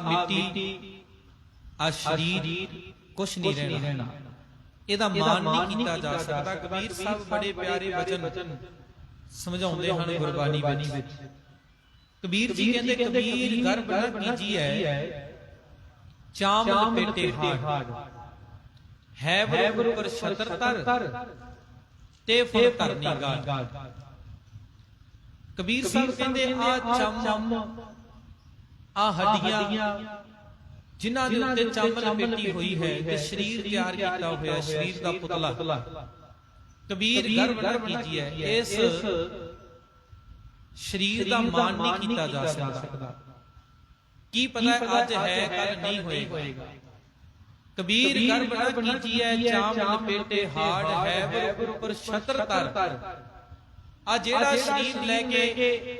ਮਿੱਟੀ ਆ ਸ਼ਰੀਰ ਕੁਛ ਨਹੀਂ ਰਹਿਣਾ। ਇਹਦਾ ਮਾਨ ਨਹੀਂ ਕੀਤਾ ਜਾ ਸਕਦਾ। ਕਬੀਰ ਸਾਹਿਬ ਬੜੇ ਪਿਆਰੇ ਵਚਨ ਸਮਝਾਉਂਦੇ ਹਨ ਗੁਰਬਾਣੀ ਵਿੱਚ। ਕਬੀਰ ਜੀ ਕਹਿੰਦੇ ਕਬੀਰ ਗਰਭ ਨ ਕੀਜੀਐ ਚਾਮਲ ਪੇਟੇ ਹਾੜ ਹੈ ਗੁਰੂ ਪਰ ਛਤਰ ਤਰ ਤੇ ਫਲ ਕਰਨੀ ਗਾੜ ਕਬੀਰ ਸਾਹਿਬ ਕਹਿੰਦੇ ਆ ਚੰਮ ਆ ਹੱਡੀਆਂ ਜਿਨ੍ਹਾਂ ਦੇ ਉੱਤੇ ਚੰਮ ਲਪੇਟੀ ਹੋਈ ਹੈ ਤੇ ਸਰੀਰ ਤਿਆਰ ਕੀਤਾ ਹੋਇਆ ਸਰੀਰ ਦਾ ਪੁਤਲਾ। ਕਬੀਰ ਗਰਭ ਨ ਕੀਜੀਐ ਇਸ ਸਰੀਰ ਦਾ ਮਾਨ ਨਹੀਂ ਕੀਤਾ ਜਾ ਸਕਦਾ। ਕੀ ਪਤਾ ਅੱਜ ਹੈ ਕੱਲ ਨਹੀਂ ਹੋਏਗਾ। ਕਬੀਰ ਗਰਭ ਨ ਕੀਜੀਐ ਚਾਮ ਲਪੇਟੇ ਹਾੜ ਹੈ ਗੁਰੂ ਪਰ ਛਤਰ ਤਰ। ਆ ਜਿਹੜਾ ਸਰੀਰ ਲੈ ਕੇ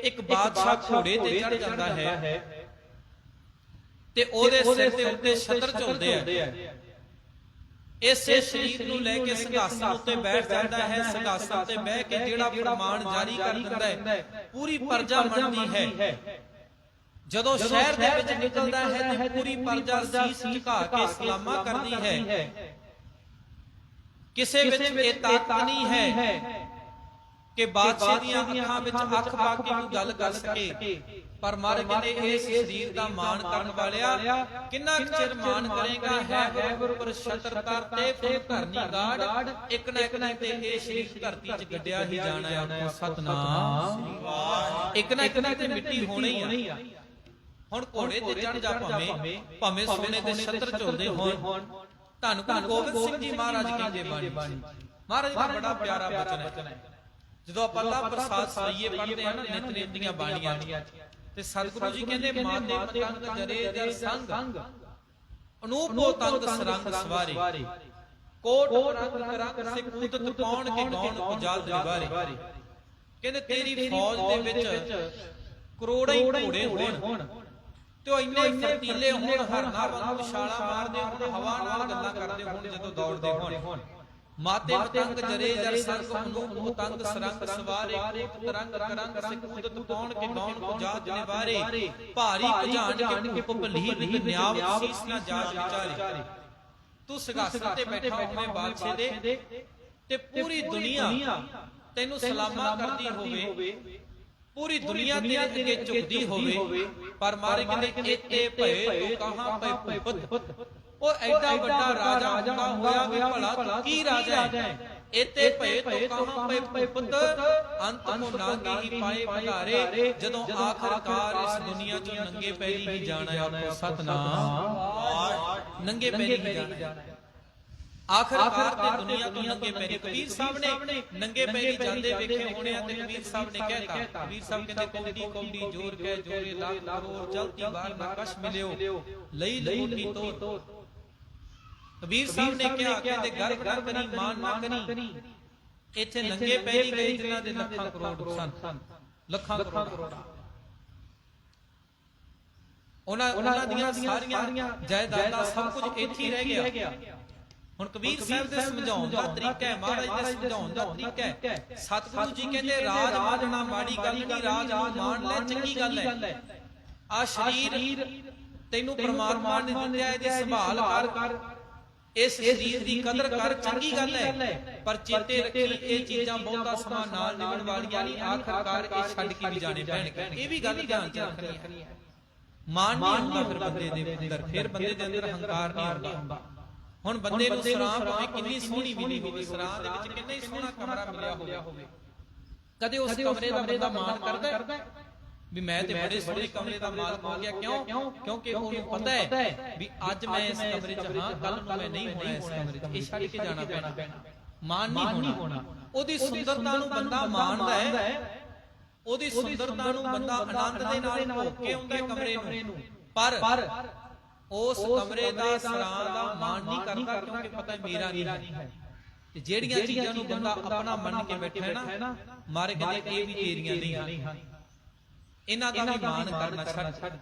ਇੱਕ ਬਾਦਸ਼ਾਹ ਘੋੜੇ ਤੇ ਚੜ ਜਾਂਦਾ ਹੈ ਤੇ ਉਹਦੇ ਸਿਰ ਦੇ ਉੱਤੇ ਛਤਰ ਝੁਲਦੇ ਆ। ਇਸੇ ਸਰੀਰ ਨੂੰ ਲੈ ਕੇ ਸਿੰਘਾਸਨ ਉੱਤੇ ਬੈਠ ਜਾਂਦਾ ਹੈ ਸਿੰਘਾਸਨ ਤੇ ਬਹਿ ਕੇ ਜਿਹੜਾ ਫਰਮਾਨ ਜਾਰੀ ਕਰ ਦਿੰਦਾ ਹੈ ਪੂਰੀ ਪਰਜਾ ਮੰਨਦੀ ਹੈ। ਜਦੋਂ ਸ਼ਹਿਰ ਦੇ ਵਿੱਚ ਨਿਕਲਦਾ ਹੈ ਤੇ ਪੂਰੀ ਪਰਜਾ ਸੀਸ ਝੁਕਾ ਕੇ ਸਲਾਮਾ ਕਰਦੀ ਹੈ। ਕਿਸੇ ਵਿੱਚ ਇਹ ਤਾਕਤ ਨਹੀਂ ਹੈ। ਕਿ ਬਾਦਸ਼ਾਹ ਦੀਆਂ ਅੱਖਾਂ ਵਿੱਚ ਅੱਖ ਪਾ ਕੇ ਕੋਈ ਗੱਲ ਕਰ ਸਕੇ। ਪਰ ਮਰ ਕਹਿੰਦੇ ਇਸ ਸਰੀਰ ਦਾ ਮਾਣ ਕਰਨ ਵਾਲਿਆ ਕਿੰਨਾ ਚਿਰ ਮਾਣ ਕਰੇਗਾ? ਹੈ ਗੁਰੂ ਪਰ ਛਤਰ ਤਰ ਤੇ ਫੁੱਲ ਧਰਨੀ ਗਾੜ ਇੱਕ ਨਾ ਇੱਕ ਨਾ ਤੇ ਇਹ ਸਰੀਰ ਧਰਤੀ 'ਚ ਗੱਡਿਆ ਹੀ ਜਾਣਾ ਆਖੋ ਸਤਨਾਮ। ਇੱਕ ਨਾ ਇੱਕ ਨਾ ਤੇ ਮਿੱਟੀ ਹੋਣੀ ਆ। ਹੁਣ ਘੋੜੇ ਤੇ ਚੜ ਜਾ ਭਾਵੇਂ ਭਾਵੇਂ ਸੋਨੇ ਦੇ ਛਤਰ ਝੁਲਦੇ ਹੋਣ। ਧੰਨ ਧੰਨ ਗੋਬਿੰਦ ਸਿੰਘ ਜੀ ਮਹਾਰਾਜ ਕਹਿੰਦੇ ਬਾਣੀ ਮਹਾਰਾਜ ਦਾ ਬੜਾ ਪਿਆਰਾ ਬਚਨ ਹੈ ਜਦੋਂ ਆਪਾਂ ਅੱਲਾਹ ਪ੍ਰਸਾਦ ਸਈਏ ਪੜ੍ਹਦੇ ਆ ਨਾ ਨਿਤ ਨਿਤ ਦੀਆਂ ਬਾਣੀਆਂ ਤੇ ਸਤਿਗੁਰੂ ਜੀ ਕਹਿੰਦੇ ਮਾਤੇ ਪਤੰਗ ਜਰੇ ਜਰ ਸੰਗ। ਅਨੂਪੋ ਤੰਗ ਸਰੰਗ ਸਵਾਰੇ। ਕੋਟ ਰੰਗ ਰੰਗ ਸਿ ਕੂਦਤ ਪਾਉਣ ਕੇ ਗਾਉਣ ਉਜਾਲ ਦਰਬਾਰੇ ਕਹਿੰਦੇ ਤੇਰੀ ਫੌਜ ਦੇ ਵਿੱਚ ਕਰੋੜਾਂ ਹੀ ਘੋੜੇ ਹੋਣ। ਤੇ ਉਹ ਇੰਨੇ ਫਰਤੀਲੇ ਹੋਣ ਹਰਨਾ ਵਾਂਗੂ ਛਾਲਾ ਮਾਰਦੇ ਹੋਣ ਹਵਾ ਨਾਲ ਗੱਲਾਂ ਕਰਦੇ ਹੋਣ ਜਦੋਂ ਦੌੜਦੇ ਹੋਣ। ਮਾਤੇ ਪਤੰਗ ਜਰੇ ਜਰ ਸਰਗ ਅਨੂਪ ਪਤੰਗ ਸਰੰਗ ਸਵਾਰੇ ਕੋਟ ਤਰੰਗ ਕਰੰਗ ਸਿਕੂਦਤ ਪਾਉਣ ਕੇ ਗਾਉਣ ਕੋ ਜਾਤ ਨਿਵਾਰੇ। ਭਾਰੀ ਭਜਾਨ ਕੇ ਪੁਪਲੀ ਨਿਤ ਨਿਆਵ ਸੀਸ ਨਾ ਜਾਤ ਵਿਚਾਰੇ। ਤੂੰ ਸਿੰਘਾਸਨ ਤੇ ਬੈਠਾ ਹੋਵੇਂ ਬਾਦਸ਼ਾਹ ਦੇ ਤੇ ਪੂਰੀ ਦੁਨੀਆ ਤੈਨੂੰ ਸਲਾਮਾ ਕਰਦੀ ਹੋਵੇ। ਪੂਰੀ ਦੁਨੀਆ ਤੇਰੇ ਅੱਗੇ ਝੁਕਦੀ ਹੋਵੇ। ਪਰ ਮਾਰੇ ਕਹਿੰਦੇ ਇੱਥੇ ਭਏ ਤੋ ਕਹਾਂ ਪਏ ਪੁੱਤ ਉਹ ਐਡਾ ਵੱਡਾ ਰਾਜਾ ਹੁੰਦਾ ਹੋਇਆ ਵੀ ਭਲਾ ਕੀ ਰਾਜਾ ਹੈ? ਇਤੇ ਭਏ ਤੋ ਕਹਾਂ ਪਏ ਪਏ ਪੁੱਤ ਅੰਤ ਕੋ ਨਾਗੀ ਹੀ ਪਾਏ ਭਗਾਰੇ ਜਦੋਂ ਆਖਰਕਾਰ ਇਸ ਦੁਨੀਆ ਚੋਂ ਨੰਗੇ ਪੈਰੀ ਹੀ ਜਾਣਾ ਆਖੋ ਸਤਨਾਮ। ਨੰਗੇ ਪੈਰੀ ਹੀ ਜਾਣਾ ਆਖਰਕਾਰ ਤੇ ਦੁਨੀਆ ਤੋਂ ਨੰਗੇ ਪੈਰੀ ਕਬੀਰ ਸਾਹਿਬ ਨੇ ਨੰਗੇ ਪੈਰੀ ਜਾਂਦੇ ਵੇਖੇ ਹੋਣੇ ਆ ਤੇ ਕਬੀਰ ਸਾਹਿਬ ਨੇ ਕਹਿਤਾ। ਕਬੀਰ ਸਾਹਿਬ ਕਹਿੰਦੇ ਕੌਡੀ ਕੌਡੀ ਜੋਰ ਕਹਿ ਜੋਰੇ ਲੱਖ ਕਰੋੜ ਚਲਤੀ ਬਾਰ ਨਾ ਕਸ਼ ਮਿਲਿਓ। ਲਈ ਲਹੋਟੀ ਤੋ ਕਬੀਰ ਸਾਹਿਬ ਨੇ ਕਿਹਾ ਕਹਿੰਦੇ ਗਰ ਗਰ ਕਰੀ ਮਾਨ ਨਾ ਕਰੀ। ਇੱਥੇ ਨੰਗੇ ਪੈਰੀ ਗਏ ਜਿਨ੍ਹਾਂ ਦੇ ਲੱਖਾਂ ਕਰੋੜ ਸਨ ਲੱਖਾਂ ਕਰੋੜਾਂ ਉਹਨਾਂ ਉਹਨਾਂ ਦੀਆਂ ਸਾਰੀਆਂ ਜਾਇਦਾਦਾਂ ਸਭ ਕੁਝ ਇੱਥੇ ਹੀ ਰਹਿ ਗਿਆ। ਹੁਣ ਕਬੀਰ ਸਾਹਿਬ ਦੇ ਸਮਝਾਉਣ ਦਾ ਤਰੀਕਾ ਹੈ ਮਹਾਰਾਜ ਦੇ ਸਮਝਾਉਣ ਦਾ ਤਰੀਕਾ ਹੈ। ਸਤਿਗੁਰੂ ਜੀ ਕਹਿੰਦੇ ਰਾਜ ਮਾਨਣਾ ਮਾੜੀ ਗੱਲ ਨਹੀਂ ਰਾਜ ਮਾਣ ਲੈ ਚੰਗੀ ਗੱਲ ਹੈ। ਆ ਸਰੀਰ ਤੈਨੂੰ ਪ੍ਰਮਾਤਮਾ ਨੇ ਦਿੱਤਾ ਇਹਦੀ ਸੰਭਾਲ ਕਰ। ਇਸ ਸਰੀਰ ਦੀ ਕਦਰ ਕਰ ਚੰਗੀ ਗੱਲ ਹੈ। ਪਰ ਚੇਤੇ ਰੱਖੀ ਇਹ ਚੀਜ਼ਾਂ ਬਹੁਤਾ ਸਮਾਂ ਨਾਲ ਨਿਭਣ ਵਾਲੀਆਂ ਨਹੀਂ ਆਖਰਕਾਰ ਇਹ ਛੱਡ ਕੇ ਵੀ ਜਾਣੇ ਪੈਣਗੇ। ਇਹ ਵੀ ਗੱਲ ਧਿਆਨ ਚ ਰੱਖਣੀ ਹੈ। ਮਾਨ ਨਹੀਂ ਹੁੰਦਾ ਫਿਰ ਬੰਦੇ ਦੇ ਅੰਦਰ। ਫਿਰ ਬੰਦੇ ਦੇ ਅੰਦਰ ਹੰਕਾਰ ਨਹੀਂ ਹੁੰਦਾ। ਹੁਣ ਬੰਦੇ ਨੂੰ ਸਰਾਂ ਭਾਵੇਂ ਕਿੰਨੀ ਸੋਹਣੀ ਮਿਲੀ ਹੋਵੇ ਸਰਾਂ ਦੇ ਵਿੱਚ ਕਿੰਨਾ ਹੀ ਸੋਹਣਾ ਕਮਰਾ ਮਿਲਿਆ ਹੋਵੇ। ਕਦੇ ਉਸ ਕਮਰੇ ਦਾ ਬੰਦਾ ਮਾਣ ਕਰਦਾ ਵੀ ਮੈਂ ਤੇ ਬੜੇ ਸੋਹਣੇ ਕਮਰੇ ਦਾ ਮਾਲਕ ਹੋ ਗਿਆ। ਕਿਉਂ? ਕਿਉਂਕਿ ਉਹਨੂੰ ਪਤਾ ਹੈ ਵੀ ਅੱਜ ਮੈਂ ਇਸ ਕਮਰੇ 'ਚ ਹਾਂ ਕੱਲ ਨੂੰ ਮੈਂ ਨਹੀਂ ਹੋਣਾ ਇਸ ਕਮਰੇ 'ਚ। ਇਹ ਛੱਡ ਕੇ ਜਾਣਾ ਪੈਣਾ। ਮਾਣ ਨਹੀਂ ਹੋਣਾ। ਉਹਦੀ ਸੁੰਦਰਤਾ ਨੂੰ ਬੰਦਾ ਮਾਣਦਾ ਹੈ। ਉਹਦੀ ਸੁੰਦਰਤਾ ਨੂੰ ਬੰਦਾ ਆਨੰਦ ਦੇ ਨਾਲ ਭੋਗ ਕੇ ਆਉਂਦਾ ਕਮਰੇ ਨੂੰ। ਪਰ ਉਸ ਕਮਰੇ ਦਾ ਸਰਾਂ ਦਾ ਮਾਣ ਨਹੀਂ ਕਰਦਾ ਕਿਉਂਕਿ ਪਤਾ ਮੇਰਾ ਨਹੀਂ ਹੈ। ਤੇ ਜਿਹੜੀਆਂ ਚੀਜ਼ਾਂ ਨੂੰ ਬੰਦਾ ਆਪਣਾ ਮੰਨ ਕੇ ਬੈਠਾ ਹੈ ਨਾ ਮਾਰੇ ਕਹਿੰਦੇ ਇਹ ਵੀ ਤੇਰੀਆਂ ਨਹੀਂ ਹਨ ਇਹਨਾਂ ਦਾ ਵੀ ਮਾਣ ਕਰਨਾ ਛੱਡ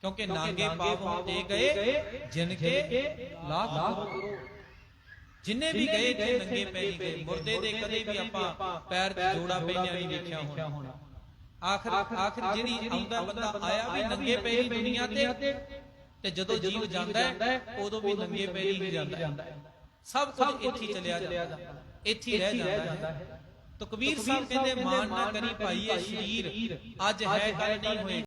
ਕਿਉਂਕਿ ਨਾਗੇ ਪਾਪ ਹੁੰਦੇ ਗਏ ਜਿਨ ਕੇ ਲਾਖ ਕਰੋ। ਜਿੰਨੇ ਵੀ ਗਏ ਤੇ ਨੰਗੇ ਪੈਰੀ ਗਏ ਮੁਰਦੇ ਦੇ ਕਦੇ ਵੀ ਆਪਾਂ ਪੈਰ ਤੇ ਜੋੜਾ ਪੈਣਿਆ ਨਹੀਂ ਵੇਖਿਆ ਹੋਣਾ ਆਖਰ ਆਖਰ ਜਿਹੜੀ ਆਉਂਦਾ ਬੰਦਾ ਆਇਆ ਵੀ ਨੰਗੇ ਪੈਰੀ ਦੁਨੀਆ ਤੇ ਤੇ ਜਦੋਂ ਜੀਵ ਜਾਂਦਾ ਹੈ ਉਦੋਂ ਵੀ ਨੰਗੇ ਪੈਰੀ ਹੀ ਜਾਂਦਾ ਹੈ। ਸਭ ਕੁਝ ਇੱਥੇ ਚਲਿਆ ਜਾਂਦਾ। ਇੱਥੇ ਰਹਿ ਜਾਂਦਾ ਹੈ। ਤੋ ਕਬੀਰ ਸਾਹਿਬ ਕਹਿੰਦੇ ਮਾਨ ਨਾ ਕਰੀ ਭਾਈ ਇਹ ਸ਼ਰੀਰ। ਅੱਜ ਹੈ ਕੱਲ ਨਹੀਂ ਹੋਏ